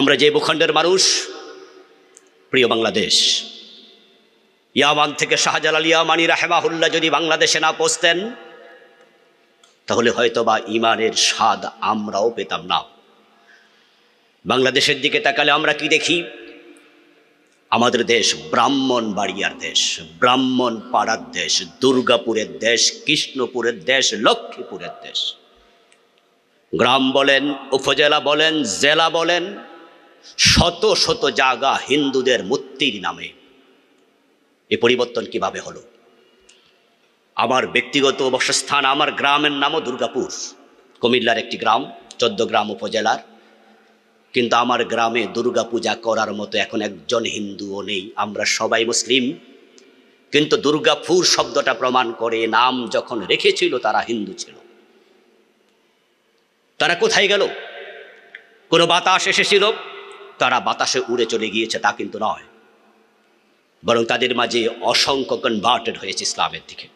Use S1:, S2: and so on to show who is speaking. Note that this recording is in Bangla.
S1: আমরা যে ভূখণ্ডের মানুষ, প্রিয় বাংলাদেশ, ইয়ামান থেকে শাহজালাল ইয়ামানি রাহেমাহুল্লাহ যদি বাংলাদেশে না পৌঁছতেন, তাহলে হয়তো বা ইমানের স্বাদ আমরাও পেতাম না। বাংলাদেশের দিকে তাকালে আমরা কি দেখি? আমাদের দেশ ব্রাহ্মণ বাড়িয়ার দেশ ব্রাহ্মণ পাড়ার দেশ, দুর্গাপুরের দেশ, কৃষ্ণপুরের দেশ, লক্ষ্মীপুরের দেশ। গ্রাম বলেন, উপজেলা বলেন, জেলা বলেন শত শত জায়গা হিন্দুদের মূর্তির নামে। এ পরিবর্তন কীভাবে হলো? আমার ব্যক্তিগত অবস্থান আমার গ্রামের নামও দুর্গাপুর। কুমিল্লার একটি গ্রাম চোদ্দ গ্রাম উপজেলার। কিন্তু আমার গ্রামে দুর্গা পূজা করার মতো এখন একজন হিন্দুও নেই, আমরা সবাই মুসলিম। কিন্তু দুর্গাপুর শব্দটা প্রমাণ করে নাম যখন রেখেছিল তারা হিন্দু ছিল। তারা কোথায় গেল? কোনো বাতাস এসেছিল? তারা বাতাসে উড়ে চলে গিয়েছে, তা কিন্তু নয়। বরং তাদের মাঝে অসংখ্য কনভার্টেড হয়েছে ইসলামের দিকে।